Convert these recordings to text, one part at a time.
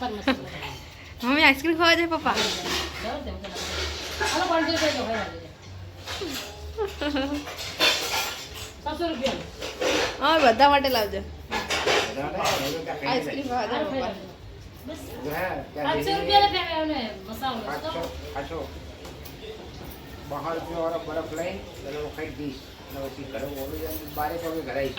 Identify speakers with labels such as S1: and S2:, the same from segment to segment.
S1: Mummy ice cream ખાવા જાય પપ્પા. હા બધા માટે લાવજો.
S2: આઈસ્ક્રીમ
S1: ખાવા જાય
S2: બહાર બરફ લઈ ખાઈ દઈશ. અને પછી ઘરે ઓલું બારે તો ઘરે આવીશ.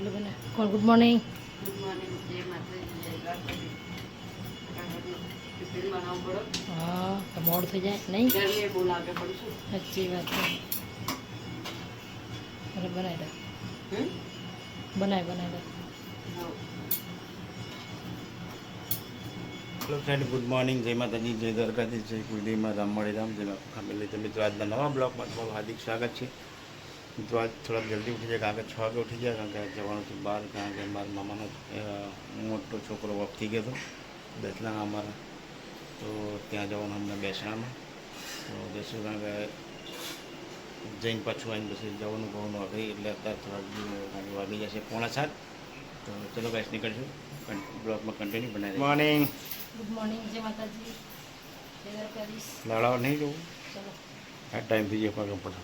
S3: રોટલો બને. કોણ? ગુડ મોર્નિંગ
S1: ગુડ મોર્નિંગ જય માતાજી જય દ્વારકાધીશ. ટિફિન બનાવવું પડે.
S3: હા તો મોડ થઈ જાય નહીં?
S1: ગરમી બહુ લાગે પડશું
S3: સાચી વાત છે. અરે બનાવી દે. બનાય બનાવી દે.
S1: હા.
S2: હેલો ફ્રેન્ડ ગુડ મોર્નિંગ જય માતાજી જય દ્વારકાજી જય કુલદેવમાં રામ મળી રામ જય ફેમિલી મિત્રો આજના નવા બ્લોગમાં તમારું હાર્દિક સ્વાગત છે. મિત્રો આજ થોડાક જલ્દી ઉઠી જાય કારણ કે છ વાગે ઉઠી જાય કારણ કે જવાનું હતું બહાર કારણ કે મારા મામાનો મોટો છોકરો વોક થઈ ગયો હતો બેસલાના અમારા તો ત્યાં જવાનું અમને બેસણામાં તો જઈશું કારણ કે જઈને પાછું આવીને પછી જવાનું બહુ વાગી એટલે અત્યારે થોડાક વાગી જશે પોણા સાત. તો ચલો ગાઈસ નીકળશું. બ્લોગમાં કન્ટિન્યુ બનાવી મોર્નિંગ
S3: ગુડ મોર્નિંગ જય માતાજી.
S2: લડાવ નહીં જવું? આ ટાઈમ થઈ ગયો પગ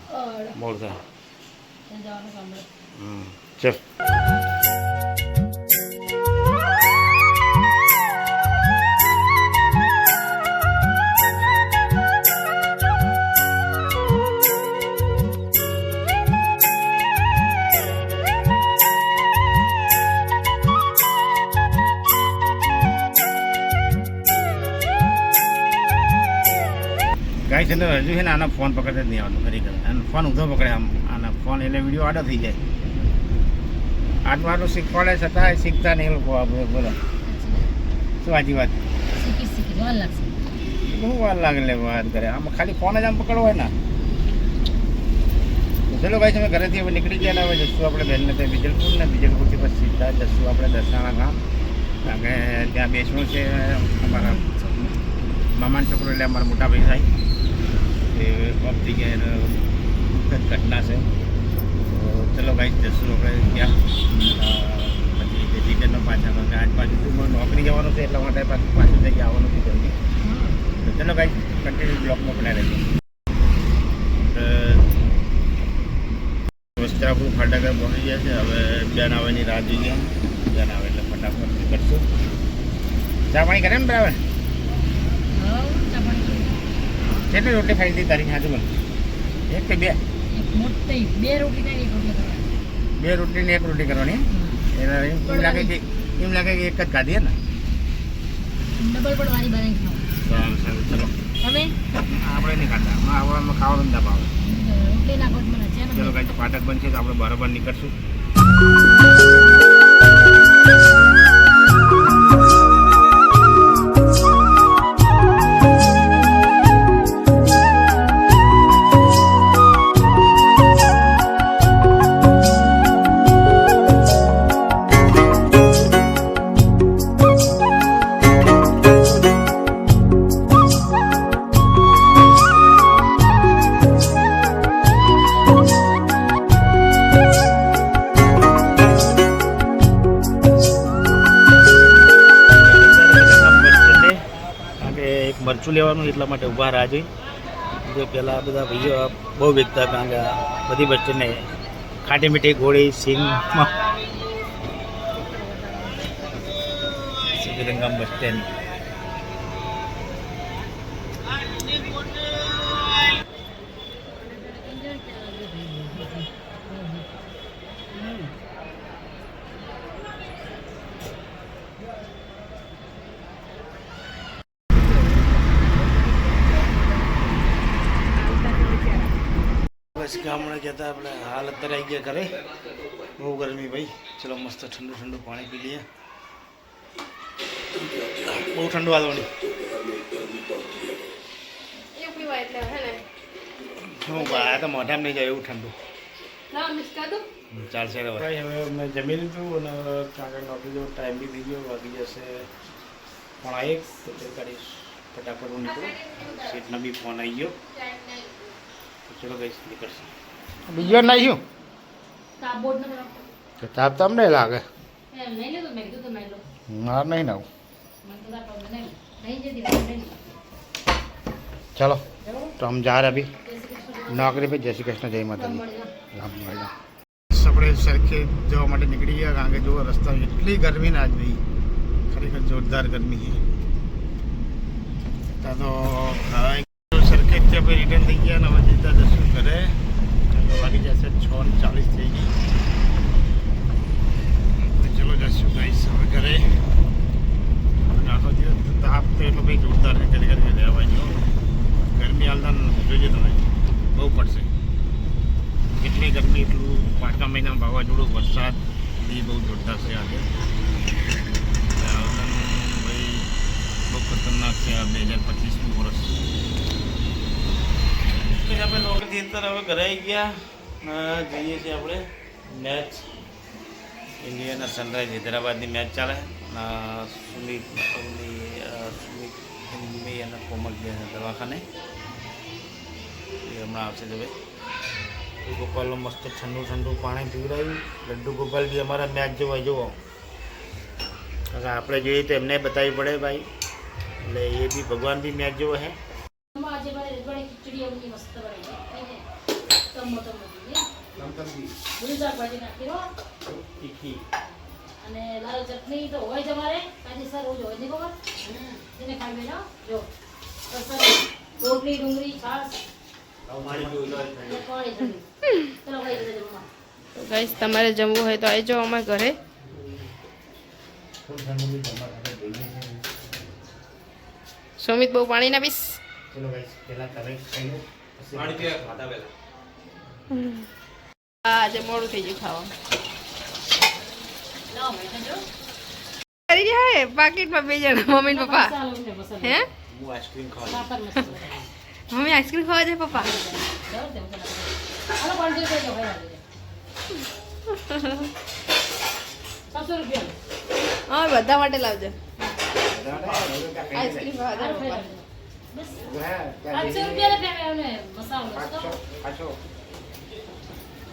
S2: ચલ ગાય છે હજુ છે ને આના ફોન પકડે જ નહીં આવતો ખરેખર. અને ફોન ઊંધો પકડે આમ. ફોન એટલે વીડિયો આડો થઈ જાય. આટલું આટલું શીખવાડે છતાં શીખતા નહીં એ લોકો બોલો શું આજી વાત? બહુ વાર લાગે લે વાત કરે. આમાં ખાલી ફોન જ આમ પકડવો હોય ને. ચલો ભાઈ તમે ઘરેથી હવે નીકળી ગયા હવે જશું આપણે બહેનને ત્યાં વિજલપુર ને વિજલપુરથી પછી સીધા જશું આપણે દસાણા ગામ. કારણ કે ત્યાં બેસવું છે અમારા મામાનો છોકરો એટલે અમારા મોટા ભાઈ થાય. એ ગયા એનો ઘટના છે. ચલો ભાઈ જશું આપણે ગયા પછી જે પાછા કારણ આજ પાછું નોકરી જવાનું છે, એટલા માટે પાછું પાછું જઈ આવવાનું છે જલ્દી. તો ચલો ભાઈ કન્ટિન્યુ બ્લોકમાં બનાવી રહેજો વસ્ત્રાપુર ફાટાકર પહોંચી ગયા છે. હવે બેન આવવાની રાહ જોઈએ બેન આવે એટલે ફટાફટ કરશું. ચા પાણી કરે ને બરાબર? કેટલી રોટલી ખાઈ હતી તારી? હાજુ બોલ. એક કે બે?
S3: મોટી, બે રોટલી ખાઈ રોટલી
S2: બે રોટલી ને એક રોટલી કરવાની.
S3: હમ.
S2: એમ લાગે કે એમ લાગે કે એક જ ખાધી ને.
S3: ડબલ પણ વારી બનાવી ખાવ
S2: સારું ચલો.
S3: તમે?
S2: આપણે નહીં ખાતા. આમાં ખાવાનું જ ના ભાવે.
S3: રોટલી નાખો તો મને છે
S2: ચલો કાંઈ ફાટક બનશે તો આપણે બરાબર નીકળશું. એક લેવાનું એટલા માટે ઊભા રાહ જોઈએ જે પહેલાં બધા ભાઈઓ બહુ વેચતા કારણ કે બધી વસ્તુને ખાટી મીઠી ગોળી, સિંગમાં. Siddaganga bus stand. બસ ગામડે કહેતા આપણે હાલ અત્યારે આવી ગયા ઘરે. બહુ ગરમી ભાઈ. ચલો મસ્ત ઠંડુ ઠંડુ પાણી પી લઈએ. બહુ ઠંડુ હાલવાની હું આ તો મોઢામાં નહીં જાય એવું ઠંડુ. ચાલશે ભાઈ હવે મેં જમી લીધું અને કાંકર નોકરી જવો ટાઈમ બી થઈ ગયો વાગી જશે. પણ એક તો કરીશ. ફટાફટ હું નીકળું. સીટનો બી ફોન આવી ગયો. ચલો ગઈ નીકળશે બીજો નાખ્યું
S3: કાબોર્ડ ને બરાબર.
S2: તાપ તમને લાગે
S3: એમ નહીં લીધું મેં કીધું તો નહીં લો
S2: માર નહીં નાવું
S3: મને તો તાર problem નહીં નહીં જતી વાત નહીં
S2: ચલો
S3: જવું?
S2: તો हम जा रहे अभी
S3: જય શ્રી કૃષ્ણ.
S2: નોકરી पे जय श्री कृष्ण जय माता दी
S3: મળીએ.
S2: રામ રામ આપણે સરખે જવા માટે નીકળી ગયા કારણ કે જો રસ્તા એટલી ગરમી ના જ ભાઈ ખરેખર જોરદાર ગરમી છે ત્યાં તો ખાવાય સરખેજથી રિટર્ન થઈ ગયા અને હવે જતા દર્શન ઘરે. કારણ કે વાગી જશે છ ને ચાલીસ થઈ ગઈ. ચલો જશું ગાઈસ હવે ઘરે. આખો દિવસ તાપ તો એટલો ભાઈ જોરદાર છે ઘરે ઘરે રહેવા જો ગરમી હાલતા જોઈજો તમે. બહુ પડશે. એટલી ગરમી, એટલું પાંચમા મહિનામાં વાવાઝોડું, વરસાદ, બી બહુ જોરદાર છે આજે. ભાઈ બહુ ખતરનાક છે આ બે હજાર પચીસનું વર્ષ. પછી આપણે નોકરીથી અત્યારે હવે ઘરે આવી ગયા અ, જઈએ છીએ આપણે મેચ ઇન્ડિયાના સનરાઈઝ હૈદરાબાદની મેચ ચાલે અ, સુમિત અવની, અ, સુમિત હિમ્મી અને કોમલ ગયા છે દવાખાને એ હમણાં આવશે તો ભાઈ ગોપાલનું મસ્ત ઠંડુ ઠંડુ પાણી પીવડાવ્યું લડ્ડુ ગોપાલ બી અમારા મેચ જોવા જુઓ કારણ કે આપણે જોઈએ તો એમને બતાવવી પડે ભાઈ એટલે એ બી ભગવાન બી મેચ જોવો હે
S3: આમાં આજે મારે રજવાડી ખીચડી એમની મસ્ત બનાવી છે. એને તમો તમો દીધી. શાકભાજી નાખી હો.
S2: તીખી.
S3: અને લાલ ચટણી તો હોય જ અમારે. સર રોજ હોય નહીં ખબર? એને ખાઈ બેનો જો. તો સર રોટલી ડુંગળી છાશ. અને પાણી ઠંડુ. ચલો ભાઈ બધા જમવા
S4: ગાઈસ તમારે જમવું હોય તો આવી જાઓ અમારા ઘરે. સુમિત બહુ પાણી ના પીશ
S2: ચલો પહેલાં તમે ખાઈ લો. પછી
S4: આ આજે મોડું થઈ ગયું ખાવા. કરી હે પાકીટમાં બે જણા મમ્મી ને પપ્પા. હે. મમ્મી આઈસ્ક્રીમ ખાવા જાય પપ્પા હા બધા માટે લાવજો આઈસ્ક્રીમ ખાવા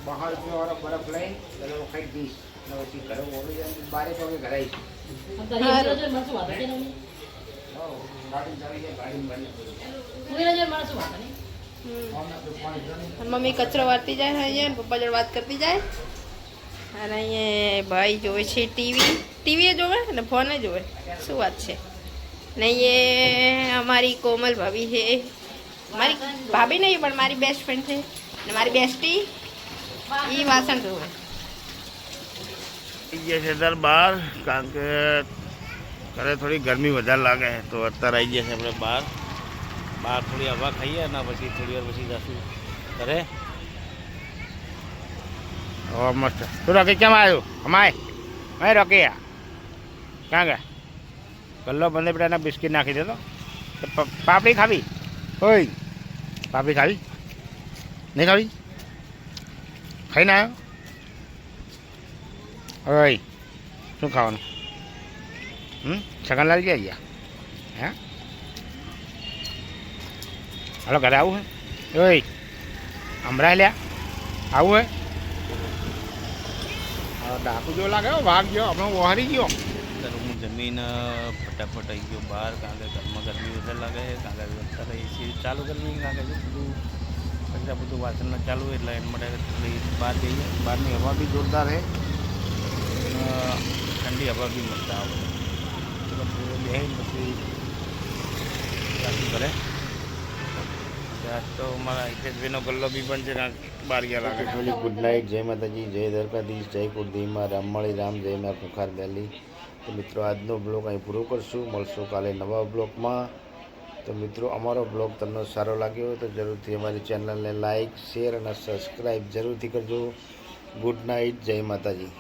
S2: બહાર રૂપિયા વાળો બરફ લઈ પેલો ખાઈ દઈશ ને પછી ઘરે ઓળી જાય બારે વાગે ઘરે આવીશ.
S3: તો હિંગેલા જોઈને મને શું વાંધો છે ને
S2: ગાડી ચાલી જાય ગાડી બંધ.
S3: હિંગેલા જોઈને મને શું વાંધો
S4: મમ્મી કચરો વાળતી જાય અહીંયા ને પપ્પા જોડે વાત કરતી જાય. અને અહીંયા ભાઈ જોવે છે ટીવી. ટીવી જોવે અને ફોને જોવે. શું વાત છે? ને એ અમારી કોમલ ભાભી છે. મારી ભાભી નહીં પણ મારી બેસ્ટ ફ્રેન્ડ છે. અને મારી બેસ્ટી એ વાસણ ધોવે
S2: આવી ગયા છે અત્યારે બહાર કારણ કે ઘરે થોડી ગરમી વધારે લાગે છે તો અત્યારે આવી ગયા છે આપણે બહાર બહાર થોડી હવા ખાઈએ અને પછી થોડી વાર પછી જશું ઘરે ઓ મસ્ત તું રોકી કેમ આવ્યો અમાય મેં રોકી ક્યાં ગયા ગલ્લો બંધ બેટાના બિસ્કિટ નાખી દેતો તો પ- પાપડી ખાવી ઓય પાપડી ખાવી નહીં ખાવી ખાઈને આવ્યો ઓય શું ખાવાનું હમ છગનલાલ ક્યાં ગયા હે હાલો ઘરે આવું હે ઓય હમણાં લ્યા આવું હે ડાકુ જેવો લાગે વાઘ ગયો હમણાં વહારી ગયો હું જમીન ફટાફટ આવી ગયો બહાર કારણ કે ઘરમાં ગરમી વધારે લાગે છે કારણ કે અત્યારે એસી ચાલુ કરવી કારણ કે બધું કચરા બધું વાસણ ચાલુ એટલે એના માટે થોડી બહાર જઈએ. બહારની હવા બી જોરદાર છે. ઠંડી હવા બી મસ્ત આવે. ચલો પછી કરે. તો મારા હિતેશભાઈનો ગલ્લો બી પણ છે બાર ગયા લાગે ગુડ નાઇટ જય માતાજી, જય દ્વારકાધીશ, જય કુર્દીમાં રામમળી રામ, જય મા ખુખાર બેલી તો મિત્રો, આજનો બ્લોગ અહીં પૂરો કરશું. મળશું કાલે નવા બ્લોગમાં તો મિત્રો, અમારો બ્લોગ તમને સારો લાગ્યો હોય તો જરૂરથી અમારી ચેનલને લાઇક શેર અને સબસ્ક્રાઈબ જરૂરથી કરજો. ગુડ નાઇટ, જય માતાજી.